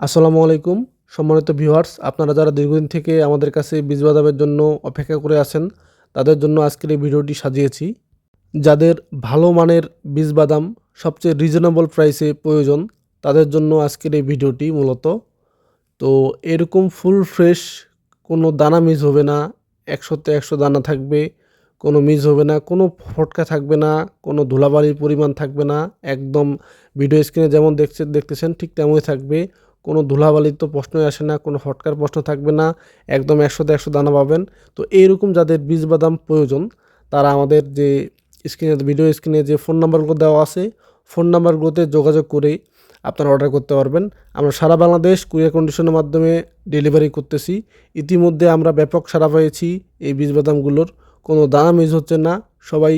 আসসালামু আলাইকুম। সম্মানিত ভিউয়ার্স, আপনারা যারা দীর্ঘদিন থেকে আমাদের কাছে বীজ বাদামের জন্য অপেক্ষা করে আছেন, তাদের জন্য আজকের এই ভিডিওটি সাজিয়েছি। যাদের ভালো মানের বীজ বাদাম সবচেয়ে রিজনেবল প্রাইসে প্রয়োজন, তাদের জন্য আজকের এই ভিডিওটি মূলত। তো এরকম ফুল ফ্রেশ কোনো দানা মিস হবে না একশোতে একশো দানা থাকবে, কোনো মিস হবে না, কোনো ফটকা থাকবে না, কোনো ধুলাবালির পরিমাণ থাকবে না, একদম ভিডিও স্ক্রিনে যেমন দেখছে, দেখতেছেন, ঠিক তেমনই থাকবে। কোনো ধুলাবালির তো প্রশ্নই আসে না, কোনো হটকার প্রশ্ন থাকবে না, একদম একশোতে একশো দানা পাবেন। তো এইরকম যাদের বীজ বাদাম প্রয়োজন, তারা আমাদের যে স্ক্রিনে, ভিডিও স্ক্রিনে যে ফোন নাম্বারগুলো দেওয়া আছে, ফোন নাম্বারগুলোতে যোগাযোগ করে আপনারা অর্ডার করতে পারবেন। আমরা সারা বাংলাদেশ কুরিয়ার কন্ডিশনের মাধ্যমে ডেলিভারি করতেছি। ইতিমধ্যে আমরা ব্যাপক সারা পেয়েছি এই বীজ বাদামগুলোর। কোনো দানা মিস হচ্ছে না। সবাই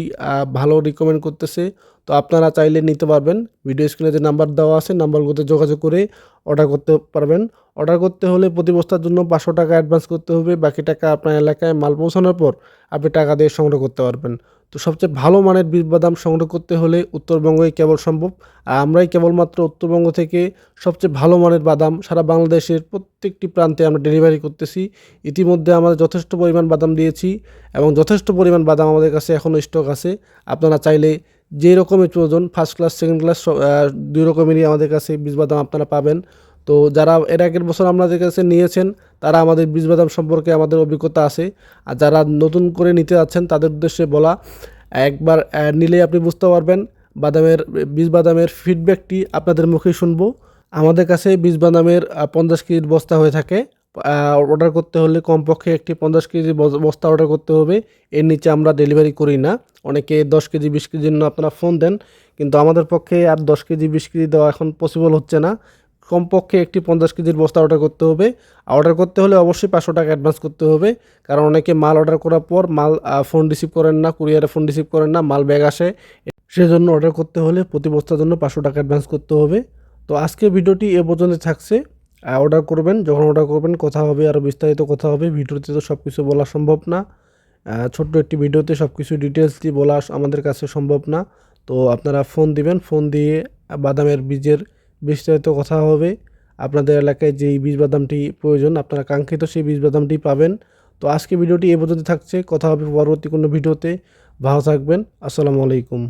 ভালো রিকমেন্ড করতেছে। তো আপনারা চাইলে নিতে পারবেন। ভিডিও স্ক্রিনে যে নাম্বার দেওয়া আছে নাম্বারগুলোতে যোগাযোগ করে অর্ডার করতে পারবেন। অর্ডার করতে হলে প্রতি বস্তার জন্য পাঁচশো টাকা অ্যাডভান্স করতে হবে। বাকি টাকা আপনার এলাকায় মাল পৌঁছানোর পর আপনি টাকা দিয়ে সংগ্রহ করতে পারবেন। তো সবচেয়ে ভালো মানের বীজ বাদাম সংগ্রহ করতে হলে উত্তরবঙ্গই কেবল সম্ভব। আর আমরাই কেবলমাত্র উত্তরবঙ্গ থেকে সবচেয়ে ভালো মানের বাদাম সারা বাংলাদেশের প্রত্যেকটি প্রান্তে আমরা ডেলিভারি করতেছি। ইতিমধ্যে আমরা যথেষ্ট পরিমাণ বাদাম দিয়েছি এবং যথেষ্ট পরিমাণ বাদাম আমাদের কাছে এখনও স্টক আছে, আপনারা চাইলে যে রকমের প্রয়োজন ফার্স্ট ক্লাস সেকেন্ড ক্লাস দুই রকমেরই আমাদের কাছে বীজ বাদাম আপনারা পাবেন। তো যারা এর আগের বছর আমাদের কাছে নিয়েছেন, তারা আমাদের বীজ বাদাম সম্পর্কে আমাদের অভিজ্ঞতা আছে। আর যারা নতুন করে নিতে যাচ্ছেন, তাদের উদ্দেশ্যে বলা, একবার নিলে আপনি বুঝতে পারবেন, বাদামের, বীজ বাদামের ফিডব্যাকটি আপনাদের মুখেই শুনব। আমাদের কাছে বীজ বাদামের পঞ্চাশ কেজির বস্তা হয়ে থাকে। অর্ডার করতে হলে কমপক্ষে একটি পঞ্চাশ কেজি বস্তা অর্ডার করতে হবে। এর নিচে আমরা ডেলিভারি করি না। অনেকে দশ কেজি, বিশ কেজির জন্য আপনারা ফোন দেন, কিন্তু আমাদের পক্ষে আর দশ কেজি, বিশ কেজি দেওয়া এখন পসিবল হচ্ছে না। কমপক্ষে একটি পঞ্চাশ কেজির বস্তা অর্ডার করতে হবে। অর্ডার করতে হলে অবশ্যই পাঁচশো টাকা অ্যাডভান্স করতে হবে। কারণ অনেকে মাল অর্ডার করার পর মাল ফোন রিসিভ করেন না কুরিয়ারে ফোন রিসিভ করেন না, মাল ব্যাগ আসে। সেজন্য অর্ডার করতে হলে প্রতি বস্তার জন্য পাঁচশো টাকা অ্যাডভান্স করতে হবে। তো আজকের ভিডিওটি এ পর্যন্ত থাকছে। অর্ডার করবেন, যখন অর্ডার করবেন, কথা হবে আরও বিস্তারিত কথা হবে, ভিডিওতে তো সব কিছু বলা সম্ভব না। ছোট্ট একটি ভিডিওতে সব কিছু ডিটেলস দিয়ে বলা আমাদের কাছে সম্ভব না। তো আপনারা ফোন দিবেন ফোন দিয়ে বাদামের বীজের বিস্তারিত কথা হবে। আপনাদের এলাকায় যেই বীজ বাদামটি প্রয়োজন, আপনারা কাঙ্ক্ষিত সেই বীজ বাদামটি পাবেন। তো আজকে ভিডিওটি এ পর্যন্ত থাকছে, কথা হবে পরবর্তী কোনো ভিডিওতে। ভালো থাকবেন, আসসালামু আলাইকুম।